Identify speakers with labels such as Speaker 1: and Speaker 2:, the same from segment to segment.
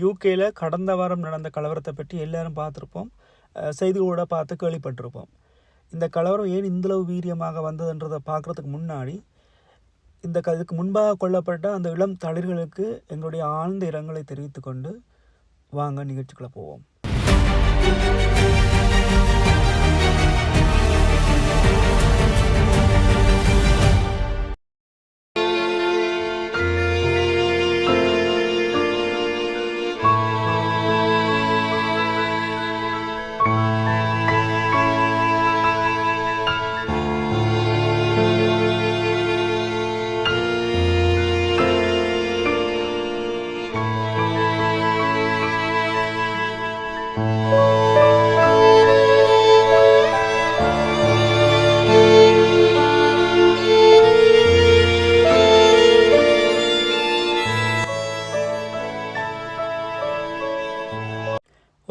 Speaker 1: யூகேல கடந்த வாரம் நடந்த கலவரத்தை பற்றி எல்லாரும் பார்த்துருப்போம். செய்திகளோட பார்த்து கேள்விப்பட்டிருப்போம். இந்த கலவரம் ஏன் இந்தளவு வீரியமாக வந்ததுன்றதை பார்க்குறதுக்கு முன்னாடி இந்த க இதுக்கு முன்பாக கொல்லப்பட்ட அந்த இளம் தளிர்களுக்கு எங்களுடைய ஆழ்ந்த இரங்கலை தெரிவித்துக்கொண்டு வாங்க நிகழ்ச்சிக்குள்ளே போவோம்.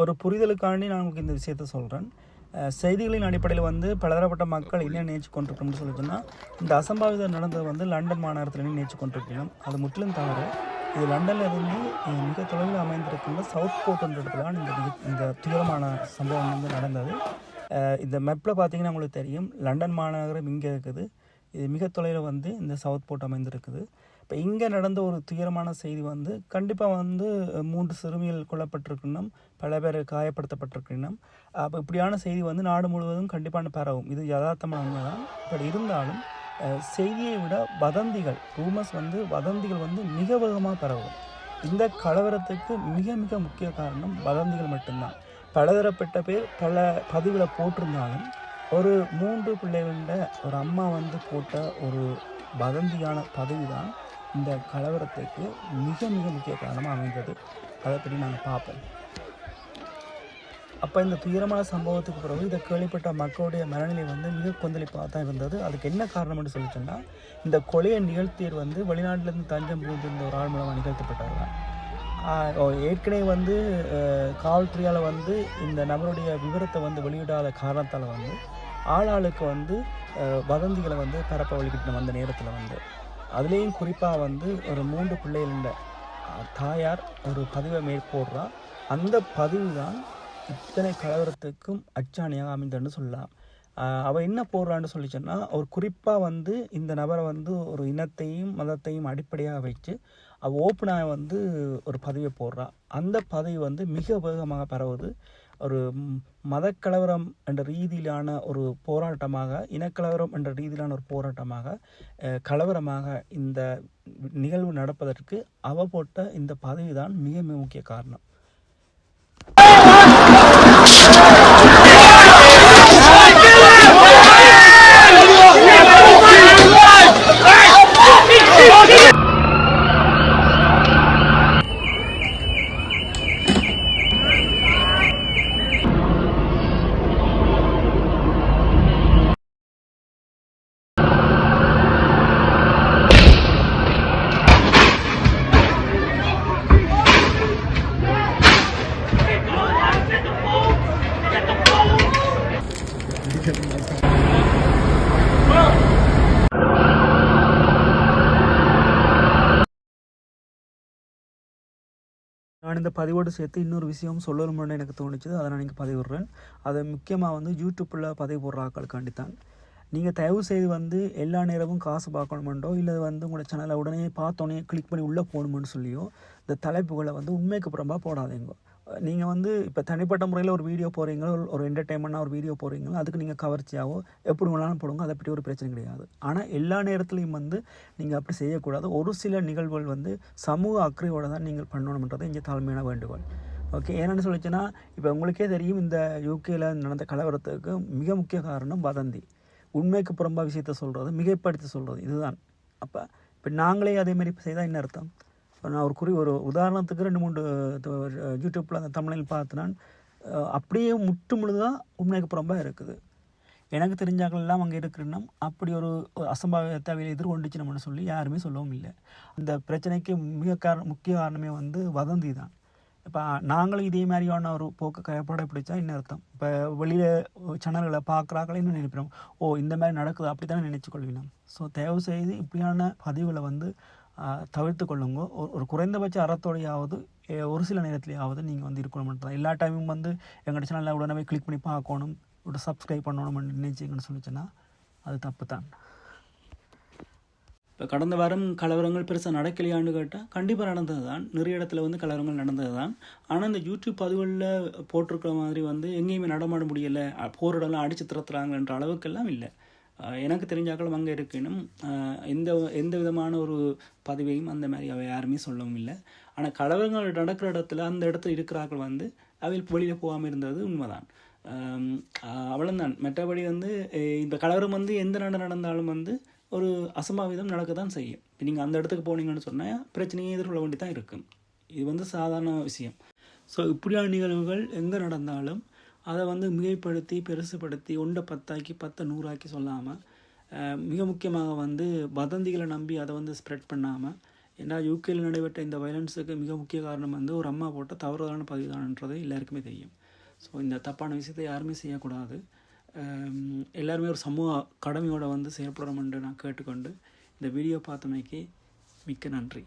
Speaker 1: ஒரு புரிதலுக்காண்டி நான் உங்களுக்கு இந்த விஷயத்த சொல்கிறேன் செய்திகளின் அடிப்படையில் வந்து பலதரப்பட்ட மக்கள் என்ன நினைச்சு கொண்டிருக்கணும்னு சொல்லி சொன்னால் இந்த அசம்பாவிதம் நடந்தது வந்து லண்டன் மாநகரத்தில் நினைச்சு கொண்டிருக்கணும் அது முற்றிலும் தவறு. இது லண்டனில் இருந்து மிக தொலைவில் அமைந்திருக்கின்ற சவுத் போர்ட்ன்ற இடத்துல இந்த இந்த துயரமான சம்பவம் வந்து நடந்தது. இந்த மெப்பில் பார்த்தீங்கன்னா உங்களுக்கு தெரியும் லண்டன் மாநகரம் இங்கே இருக்குது. இது மிக தொலைவில் வந்து இந்த சவுத் போர்ட் அமைந்திருக்குது. இப்போ இங்கே நடந்த ஒரு துயரமான செய்தி வந்து கண்டிப்பாக வந்து மூன்று சிறுமிகள் கொல்லப்பட்டிருக்கணும் பல பேர் காயப்படுத்தப்பட்டிருக்கணும். அப்போ இப்படியான செய்தி வந்து நாடு முழுவதும் கண்டிப்பான பரவும். இது யதார்த்தமான உண்மைதான். பட் இருந்தாலும் செய்தியை விட வதந்திகள் ரூமர்ஸ் வந்து வதந்திகள் வந்து மிக வேகமாக பரவும். இந்த கலவரத்துக்கு மிக மிக முக்கிய காரணம் வதந்திகள் மட்டும்தான். பலதரப்பட்ட பேர் பல பதிவில் போட்டிருந்தாலும் ஒரு மூன்று பிள்ளைகள ஒரு அம்மா வந்து போட்ட ஒரு வதந்தியான பதவி தான் இந்த கலவரத்துக்கு மிக மிக முக்கிய காரணமாக அமைந்தது. அதை பற்றி நாங்கள் பார்ப்போம். அப்போ இந்த துயரமான சம்பவத்துக்கு பிறகு இதை கேள்விப்பட்ட மக்களுடைய மனநிலை வந்து மிக கொந்தளிப்பாக தான் இருந்தது. அதுக்கு என்ன காரணம்னு சொல்லி சொன்னால் இந்த கொலையை நிகழ்த்தியர் வந்து வெளிநாட்டிலேருந்து தஞ்சம் புகுந்திருந்த ஒரு ஆள் மூலமாக நிகழ்த்தப்பட்டவர் தான். ஏற்கனவே வந்து காவல்துறையால் வந்து இந்த நபருடைய விவரத்தை வந்து வெளியிடாத காரணத்தால் வந்து ஆளாளுக்கு வந்து வதந்திகளை வந்து பரப்ப வழிகிட்டு வந்த நேரத்தில் வந்து. அதுலேயும் குறிப்பாக வந்து ஒரு மூன்று பிள்ளைகள தாயார் ஒரு பதிவை மேற்கோடுறா அந்த பதிவு தான் இத்தனை கலவரத்துக்கும் அச்சாணியாக அமைந்தன்னு சொல்லலாம். அவள் என்ன போடுறான்னு சொல்லிச்சுன்னா ஒரு குறிப்பாக வந்து இந்த நபரை வந்து ஒரு இனத்தையும் மதத்தையும் அடிப்படையாக வச்சு அவள் ஓப்பனாக வந்து ஒரு பதவியை போடுறா. அந்த பதவி வந்து மிக வேகமாக பரவுது. ஒரு மதக்கலவரம் என்ற ரீதியிலான ஒரு போராட்டமாக இனக்கலவரம் என்ற ரீதியிலான ஒரு போராட்டமாக கலவரமாக இந்த நிகழ்வு நடப்பதற்கு அவ போட்ட இந்த பதவி தான் மிக மிக முக்கிய காரணம். நான் இந்த பதிவோடு சேர்த்து இன்னொரு விஷயம் சொல்லணும்னு எனக்கு தோணுச்சு அதை நான் இங்கே பதிவிடுறேன். அதை முக்கியமாக வந்து யூடியூப்பில் பதிவு போடுற ஆட்களுக்காண்டி தான் நீங்கள் தயவு செய்து வந்து எல்லா நேரமும் காசு பார்க்கணுமெண்டோ இல்லை வந்து உங்களோட சேனலை உடனே பார்த்தோன்னே கிளிக் பண்ணி உள்ளே போகணுமென்னு சொல்லியோ இந்த தலைப்புகளை வந்து உண்மைக்கு புறம்பாக போடாதீங்க. நீங்கள் வந்து இப்போ தனிப்பட்ட முறையில் ஒரு வீடியோ போகிறீங்களோ ஒரு- ஒரு என்டர்டைன்மெண்ட்டாக ஒரு வீடியோ போகிறீங்களோ அதுக்கு நீங்கள் கவர்ச்சியாகவோ எப்படி வேணாலும் போடுங்க அதை பற்றி ஒரு பிரச்சனை கிடையாது. ஆனால் எல்லா நேரத்துலையும் வந்து நீங்கள் அப்படி செய்யக்கூடாது. ஒரு சில நிகழ்வுகள் வந்து சமூக அக்கறையோடு தான் நீங்கள் பண்ணணுன்றது இங்கே தாழ்மையான வேண்டுகோள். ஓகே என்னென்னு சொல்லிச்சுன்னா இப்போ உங்களுக்கே தெரியும் இந்த யூகேயில் நடந்த கலவரத்துக்கு மிக முக்கிய காரணம் வதந்தி. உண்மைக்கு புறம்பாக விஷயத்த சொல்கிறது மிகைப்படுத்தி சொல்கிறது இதுதான். அப்போ இப்போ நாங்களே அதே மாதிரி செய்தால் என்ன அர்த்தம்? நான் ஒரு குறி ஒரு உதாரணத்துக்கு ரெண்டு மூணு யூடியூப்பில் அந்த தமிழில் பார்த்து நான் அஹ், அப்படியே முற்று முழுதாக உண்மைக்கு புறம்பாக இருக்குது. எனக்கு தெரிஞ்சாக்கள் எல்லாம் அங்கே இருக்கிறோன்னா அப்படி ஒரு அசம்பாவிதத்தை அவையில் எதிர்கொண்டுச்சு சொல்லி யாருமே சொல்லவும் இல்லை. அந்த பிரச்சனைக்கு மிக காரணம் முக்கிய காரணமே வந்து வதந்தி தான். இப்போ நாங்களும் இதே மாதிரியான ஒரு போக்கு கைப்பட பிடிச்சா என்ன அர்த்தம்? இப்போ வெளியில் சேனல்களை பார்க்குறாக்களே என்ன நினைப்பிடும் ஓ இந்த மாதிரி நடக்குது அப்படி தானே நினச்சி கொள்வினோம் ஸோ தயவு செய்து இப்படியான பதிவுகளை வந்து தவிர்த்து கொள்ளுங்க. ஒரு- ஒரு குறைந்தபட்ச அறத்தோடையாவது ஒரு சில நேரத்துலையாவது நீங்கள் வந்து இருக்கணும் தான் எல்லா டைமும் வந்து எங்கள் சேனலில் உடனே கிளிக் பண்ணி பார்க்கணும் ஒரு சப்ஸ்கிரைப் பண்ணணும்னு நினைச்சிங்கன்னு சொல்லிச்சுன்னா அது தப்பு தான் இப்போ கடந்த வாரம் கலவரங்கள் பெருசாக நடக்கலையான்னு கேட்டால் கண்டிப்பாக நடந்தது தான் நிறைய இடத்துல வந்து கலவரங்கள் நடந்தது தான் ஆனால் இந்த யூடியூப் பதிவுகளில் போட்டிருக்கிற மாதிரி வந்து எங்கேயுமே நடமாட முடியலை. போர் இடம்லாம் அடித்து திறத்துறாங்கன்ற அளவுக்கெல்லாம் இல்லை. எனக்கு தெரிஞ்சாக்களும் அங்கே இருக்கணும் எந்த எந்த விதமான ஒரு பதவியும் அந்த மாதிரி அவள் யாருமே சொல்லவும் இல்லை. ஆனால் கலவரங்கள் நடக்கிற இடத்துல அந்த இடத்துல இருக்கிறார்கள் வந்து அவள் வெளியில் போகாமல் இருந்தது உண்மைதான். அவ்வளோதான் மற்றபடி வந்து இந்த கலவரம் வந்து எந்த நாடு நடந்தாலும் வந்து ஒரு அசம்பாவிதம் நடக்க தான் செய்யும். இப்போ நீங்கள் அந்த இடத்துக்கு போனீங்கன்னு சொன்னால் பிரச்சனையை எதிர்கொள்ள வேண்டி தான் இருக்கும். இது வந்து சாதாரண விஷயம். ஸோ இப்படியான நிகழ்வுகள் எங்கே நடந்தாலும் அதை வந்து மிகைப்படுத்தி பெருசுப்படுத்தி ஒன்றை பத்தாக்கி பத்தை நூறாக்கி சொல்லாமல் மிக முக்கியமாக வந்து வதந்திகளை நம்பி அதை வந்து ஸ்ப்ரெட் பண்ணாமல் ஏன்னா யூகேயில் நடைபெற்ற இந்த வயலன்ஸுக்கு மிக முக்கிய காரணம் வந்து ஒரு அம்மா போட்ட தவறுதலான பதிவுதான்ன்றது எல்லாருக்குமே தெரியும். ஸோ இந்த தப்பான விஷயத்தை யாருமே செய்யக்கூடாது. எல்லாருமே ஒரு சமூக கடமையோடு வந்து செயல்படணும் என்று நான் கேட்டுக்கொண்டு இந்த வீடியோ பார்த்தமைக்கு மிக்க நன்றி.